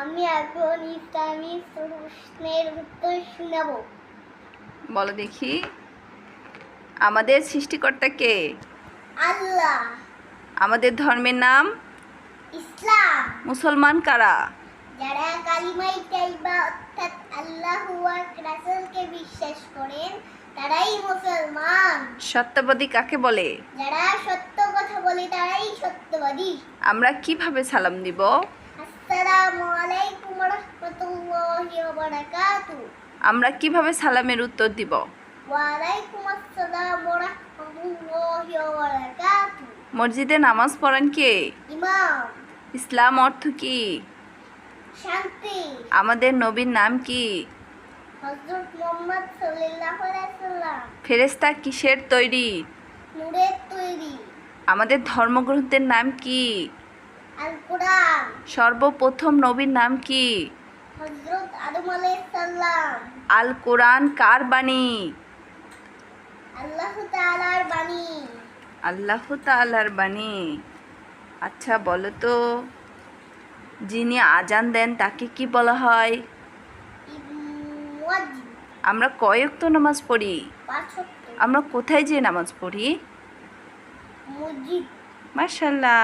আমি এখন ইসলামী প্রশ্নের উত্তর শোনাবো। বলো দেখি আমাদের সৃষ্টিকর্তা কে? আল্লাহ। আমাদের ধর্মের নাম? ইসলাম। মুসলমান কারা? যারা কালিমাই তাইবা অর্থাৎ আল্লাহ রাসূলকে বিশ্বাস করেন তারাই মুসলমান। সত্যবাদী কাকে বলে? যারা সত্য কথা বলে তারাই সত্যবাদী। আমরা কীভাবে সালাম দিব? আসসালামু আমরা কীভাবে সালামের উত্তর দিব? মসজিদে নামাজ পড়ান কে? ইসলাম অর্থ কি? শান্তি। আমাদের নবীর নাম কি? হযরত মুহাম্মদ সাল্লাল্লাহু আলাইহি সাল্লাম ফেরেস্তা কিসের তৈরি? নূরের তৈরি। আমাদের ধর্মগ্রন্থের নাম কি? আল কোরআন সর্বপ্রথম নবীর নাম কি? আল কোরআন কার বাণী? আল্লাহ তাআলার বাণী। আল্লাহ তাআলার বাণী। আচ্ছা বলো তো যিনি আজান দেন তাকে কি বলা হয়? আমরা কয়েক তো নামাজ পড়ি? আমরা কোথায় যেয়ে নামাজ পড়ি? মার্শাল্লাহ